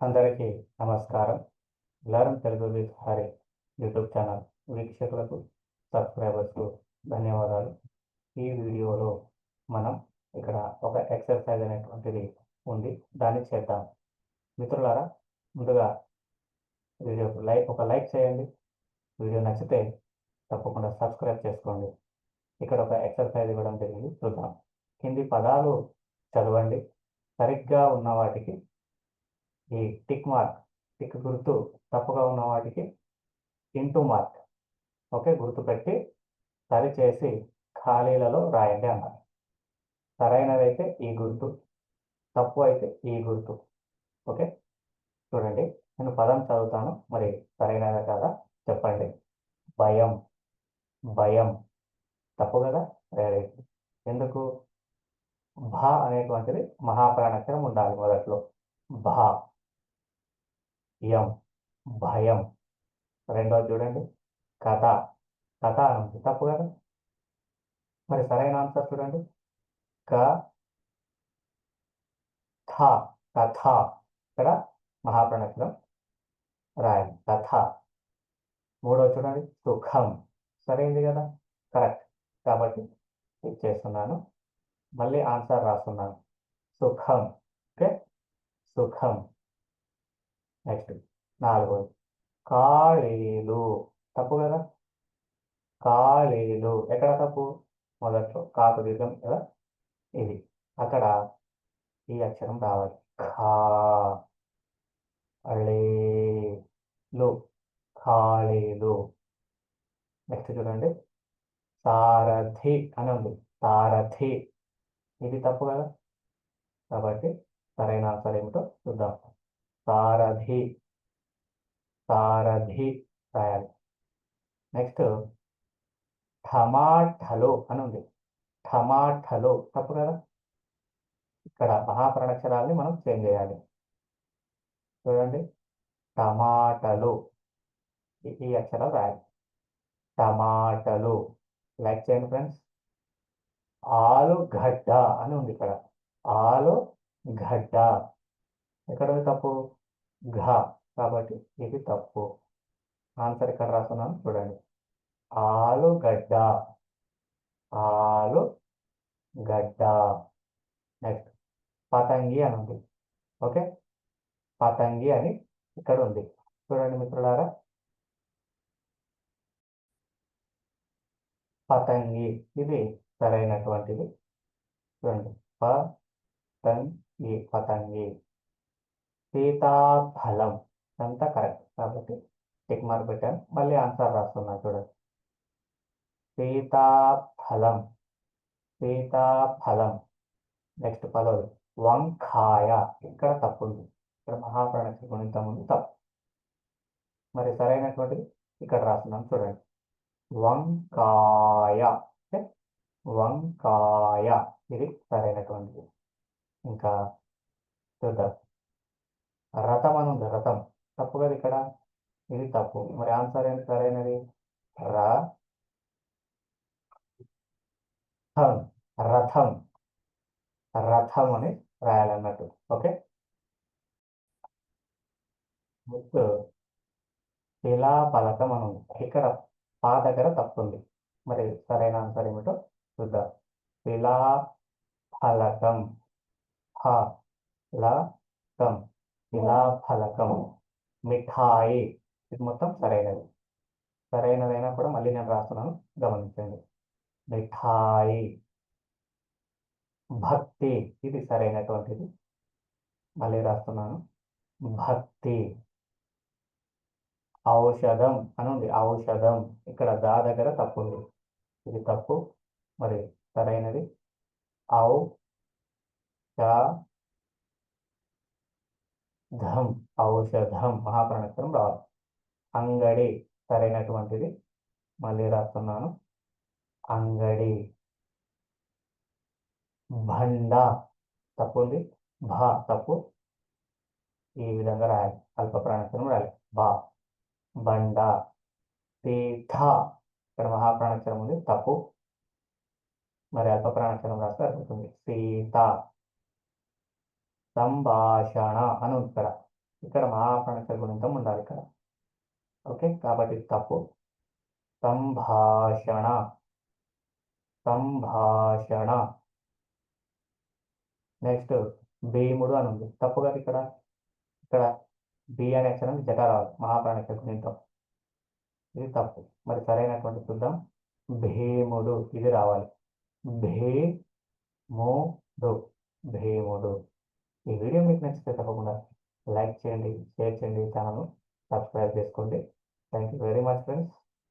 అందరికీ నమస్కారం. Learn Telugu with Hari YouTube channel వీక్షకులకు సబ్స్క్రైబర్స్కు ధన్యవాదాలు. ఈ వీడియోలో మనం ఇక్కడ ఒక ఎక్సర్సైజ్ అనేటువంటిది ఉంది. దాన్ని చేద్దాం. మిత్రులారా ముందుగా వీడియోకు లైక్ ఒక లైక్ చేయండి. వీడియో నచ్చితే తప్పకుండా సబ్స్క్రైబ్ చేసుకోండి. ఇక్కడ ఒక ఎక్సర్సైజ్ ఇవ్వడం జరిగింది. చూద్దాం. కింది పదాలు చదవండి. సరిగ్గా ఉన్న వాటికి ఈ టిక్ మార్క్ టిక్ గుర్తు తప్పుగా ఉన్న వాటికి ఇంటూ మార్క్ ఓకే గుర్తు పెట్టి ఖాళీలలో రాయండి అన్నారు. సరైనదైతే ఈ గుర్తు తప్పు అయితే ఈ గుర్తు. ఓకే చూడండి నేను పదం చదువుతాను మరి సరైనదా కాదా చెప్పండి. భయం భయం. తప్పు కదా వెరీ ఎందుకు? భా అనేటువంటిది మహాప్రాణాక్షరం ఉండాలి మొదట్లో. భా. యం భయం. రెండోది చూడండి. కథ. కథ అనుంది తప్పు కదా? మరి సరైన ఆన్సర్ చూడండి. క. థ. కథ. ఇక్కడ మహాప్రణక్షరం రాయాలి కథ. మూడో చూడండి. సుఖం. సరైంది కదా? కరెక్ట్. కాబట్టి ఇచ్చేస్తున్నాను మళ్ళీ ఆన్సర్ రాస్తున్నాను. సుఖం. ఓకే? సుఖం. నెక్స్ట్ నాలుగోది కాళీలు తప్పు కదా? కాళీలు ఎక్కడ తప్పు? మొదట్లో కాకు దీర్ఘం కదా? ఇది. అక్కడ ఈ అక్షరం రావాలి. ఖా ళేలు ఖాళీలు నెక్స్ట్ చూడండి. సారథి అని ఉంది. సారథి. ఇది తప్పు కదా? కాబట్టి సరైన ఆన్సర్ ఏమిటో చూద్దాం. సారథి. సారథి రాయాలి నెక్స్ట్ టమాటలో అని ఉంది. టమాటలో తప్పు కదా? ఇక్కడ మహాప్రణక్షరాల్ని మనం చేంజ్ చేయాలి. చూడండి. టమాటలు ఈ- ఈ అక్షరం రాయాలి. టమాటలు లైక్ చేయండి ఫ్రెండ్స్. ఆలుగడ్డ అని ఉంది ఇక్కడ. ఆలుగడ్డ ఎక్కడ ఉంది తప్పు? ఘ. కాబట్టి ఇది తప్పు. ఆన్సర్ ఇక్కడ రాస్తున్నాను చూడండి. ఆలుగడ్డ. ఆలు గడ్డ నెక్స్ట్ పతంగి అని ఉంది. ఓకే పతంగి అని ఇక్కడ ఉంది. చూడండి మిత్రులారా. పతంగి. ఇది సరైనటువంటిది. చూడండి. పతంగి. పతంగి. సీతాఫలం. అంతా కరెక్ట్ కాబట్టి టిక్ మార్క్ పెట్టాను మళ్ళీ ఆన్సర్ రాస్తున్నా చూడండి సీతాఫలం. సీతాఫలం. నెక్స్ట్ పదవి వంకాయ. ఇక్కడ తప్పు ఉంది ఇక్కడ మహాప్రాణక్ష గుణితం ఉంది తప్పు. మరి సరైనటువంటిది ఇక్కడ రాస్తున్నాం చూడండి. వంకాయ. వంకాయ. ఇది సరైనటువంటిది. ఇంకా చూద్దాం. రథం అని ఉంది రథం తప్పు కదా ఇక్కడ? ఇది తప్పు. మరి ఆన్సర్ ఏంటి సరైనది రథం. రథం. రథం అని రాయాలన్నట్టు. ఓకే? నెక్స్ట్. శిలా పలకం అని ఉంది ఇక్కడ పా దగ్గర తప్పు ఉంది మరి సరైన ఆన్సర్ ఏమిటో చూద్దాం శిలా ఫలకం ఫ లకం శిలా ఫలకం మిఠాయి. ఇది మొత్తం సరైనది. సరైనదైనా కూడా మళ్ళీ నేను రాస్తున్నాను. గమనించండి. మిఠాయి. భక్తి. ఇది సరైనటువంటిది. మళ్ళీ రాస్తున్నాను. భక్తి. ఔషధం అని ఉంది. ఔషధం. ఇక్కడ దా దగ్గర తప్పు ఉంది. ఇది తప్పు. మరి సరైనది. ఔ. ష ధం ఔషధం మహాప్రణక్షరం రావాలి. అంగడి సరైనటువంటిది. మళ్ళీ రాస్తున్నాను. అంగడి భండ తప్పు ఉంది. భా తప్పు. ఈ విధంగా రాయాలి. అల్ప ప్రాణాక్షరం రాయాలి. బా బండ పీఠ. ఇక్కడ మహాప్రాణాక్షరం ఉంది. తప్పు. మరి అల్ప ప్రాణాక్షరం రాస్తే సీత. సంభాషణ అని ఉంది ఇక్కడ. ఇక్కడ మహాప్రాణిక గుణితం ఉండాలి ఇక్కడ. ఓకే? కాబట్టి తప్పు. సంభాషణ. సంభాషణ. నెక్స్ట్ భీముడు అని ఉంది. తప్పు కదా ఇక్కడ? ఇక్కడ బి అనే అక్షరం జట రావాలి మహాప్రాణిక గుణితం ఇది తప్పు. మరి సరైనటువంటి చూద్దాం భీముడు. ఇది రావాలి. భీముడు. భీముడు. ఈ వీడియో మీకు నచ్చితే తప్పకుండా లైక్ చేయండి షేర్ చేయండి ఛానల్ సబ్స్క్రైబ్ చేసుకోండి. Thank you very much friends